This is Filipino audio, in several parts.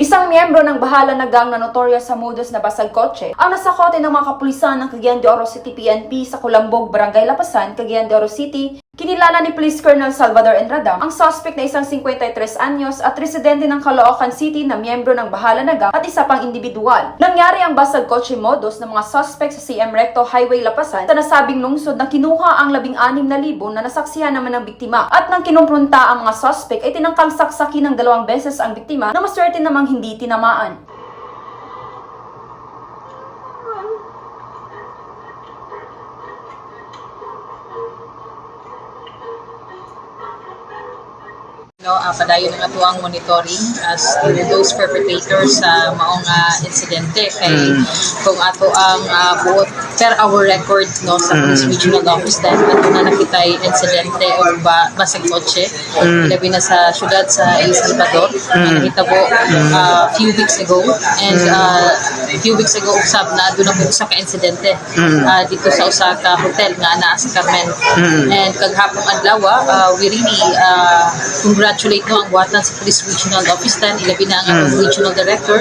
Isang miyembro ng bahala na gang na notorious sa modus na basag kotse ang nasakote ng mga kapulisan ng Cagayan de Oro City PNP sa Kulambog, Barangay Lapasan, Cagayan de Oro City. Kinilala ni Police Colonel Salvador Enradam ang suspect na isang 53 anyos at residente ng Caloocan City na miyembro ng bahala na gang at isa pang individual. Nangyari ang basag kotse modus ng mga suspect sa CM Recto Highway Lapasan sa nasabing lungsod na kinuha ang 16,000 na nasaksihan naman ng biktima at nang kinumpronta ang mga suspect ay tinangkang saksakin ng dalawang beses ang biktima na maswerte namang hindi tinamaan. No, uh, padayon ang atuang monitoring as to those perpetrators sa maong uh, insidente. Kay kung ato ang uh, buot per hour record no sa Police Regional Office dahil na nakitay insidente o ba basag kotse. Labi na sa syudad sa El Salvador. Na nahitabo uh, few weeks ago. And uh, few weeks ago usab na doon na po usa ka insidente uh, dito sa usa ka hotel nga naa sa Carmen. And kaghapong adlaw uh, we really uh, congratulate no ang buhatan sa Police Regional Office tan ilabi na ang atong Regional Director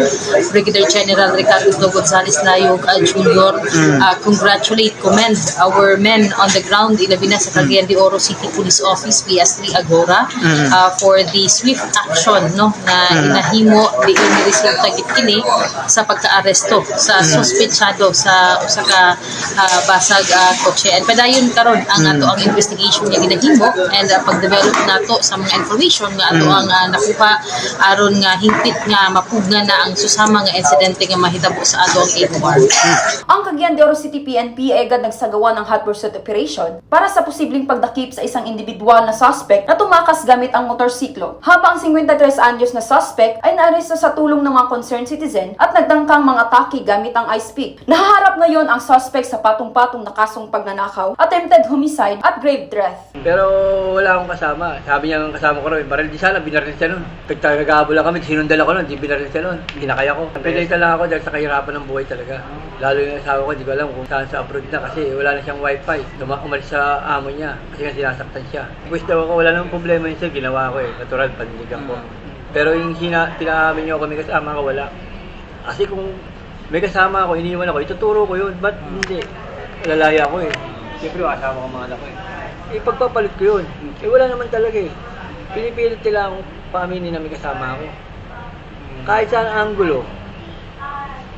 Brigadier General Ricardo Do Gonzales Layog uh, Jr. Uh, congratulate commend our men on the ground ilabi na sa Cagayan de Oro City Police Office PS3 Agora uh, for the swift action no na inahimo di ni resulta gid kini sa pagkaaresto sa suspetsado sa usa ka uh, basag uh, kotse. And padayon karon ang ato ang investigation niya ginahimo and uh, pag-develop nato sa mga information nga ato ang uh, nakuha aron nga hingpit nga mapugna na ang susama nga insidente nga mahitabo sa ato ang AOR. Ang Cagayan de Oro City PNP ay agad nagsagawa ng hot pursuit operation para sa posibleng pagdakip sa isang individual na suspect na tumakas gamit ang motorsiklo. Habang 53 anyos na suspect ay naaresto sa tulong ng mga concerned citizen at nagdangkang mga atake gamit ang ice pick. Nahaharap ngayon ang suspect sa patong-patong na kasong pagnanakaw, attempted homicide at grave death. Pero wala akong kasama. Sabi niya ang kasama ko rin, baril di sana, binaril siya nun. Nagtagagabo lang kami, sinundal ako nun, di binaril siya nun. Kinakaya ko. Pinayta lang ako dahil sa kahirapan ng buhay talaga. Lalo yung asawa ko, di ko alam kung saan sa abroad na kasi wala na siyang wifi. Tuma umalis sa amo niya kasi nga sinasaktan siya. Wish daw ako, wala namang problema yun sir, ginawa ko eh. Natural, paniligan ko. Pero yung sina, pinaamin niyo ako, may kasama ko, wala. Kasi kung may kasama ako, iniwan ako, ituturo ko yun. Ba't hindi? Lalaya ko eh. Siyempre, kasama ko mga anak ko eh. Eh, pagpapalit ko yun. Eh, wala naman talaga eh. Pinipilit nila akong paaminin na may kasama ako. Kahit saan anggulo,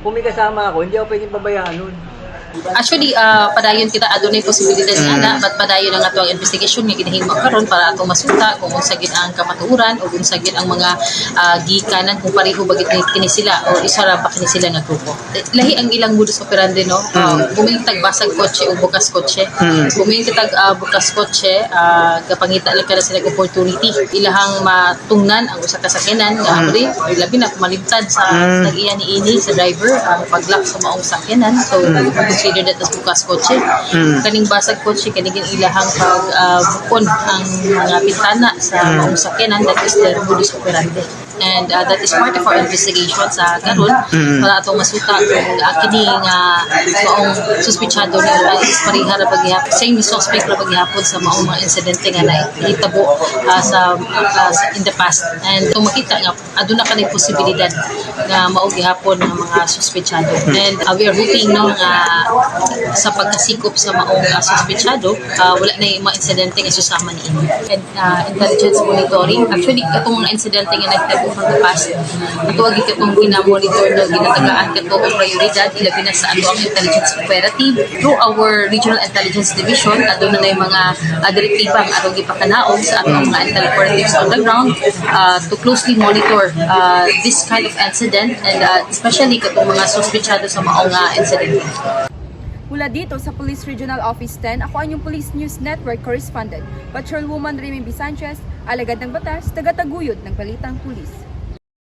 kung may kasama ako, hindi ako pwedeng pabayaan nun. Actually, uh, padayon kita adunay posibilidad nga na but padayon ang atong investigation nga ginahimo karon para atong masuta kung unsa gid ang kamatuoran o unsa gid ang mga uh, gikanan kung pareho ba gid kini sila o isa ra pa kini sila nga grupo. Lahi ang ilang modus operandi no. Uh, Bumingtag basag kotse o bukas kotse. Bumingtag uh, bukas kotse, uh, kapangita lang kada sila opportunity ilahang matungnan ang usa ka sakyanan nga abri labi na kumalibtad sa mm. iya ni ini sa driver ang paglock sa maong sakyanan so consider that as bukas kotse. Kaning basag kotse kaning ilahang pag uh, bukon ang mga bintana sa maong sakyanan that is their modus operandi and uh, that is part of our investigation sa karon para atong masuta. Kung uh, kini nga maong suspechado ni uh, is pareha ra paghihapon same suspect ra paghihapon sa maong mga insidente nga nahitabo uh, sa, uh, sa in the past. And kung makita nga aduna kanay posibilidad nga mao gihapon ng mga suspechado. And uh, we are hoping no nga sa pagkasikop sa maong uh, suspechado uh, wala na yung mga insidente nga susama ni ini and uh, intelligence monitoring. Actually katong mga insidente nga nagtabo from the past katuwag ikatong ginamonitor no ginatagaan kato ang prioridad. Ilabi na sa ato ang intelligence operative. Through our regional intelligence division aduna na yung mga uh, direktibang atong ipakanaog sa atong mga intel operatives on the ground uh, to closely monitor uh, this kind of incident and uh, especially katong mga suspechado sa maong uh, incident. Mula dito sa Police Regional Office 10, ako ang inyong Police News Network correspondent, Patrolwoman Remy B. Sanchez, alagad ng batas, tagataguyod ng Balitang Pulis.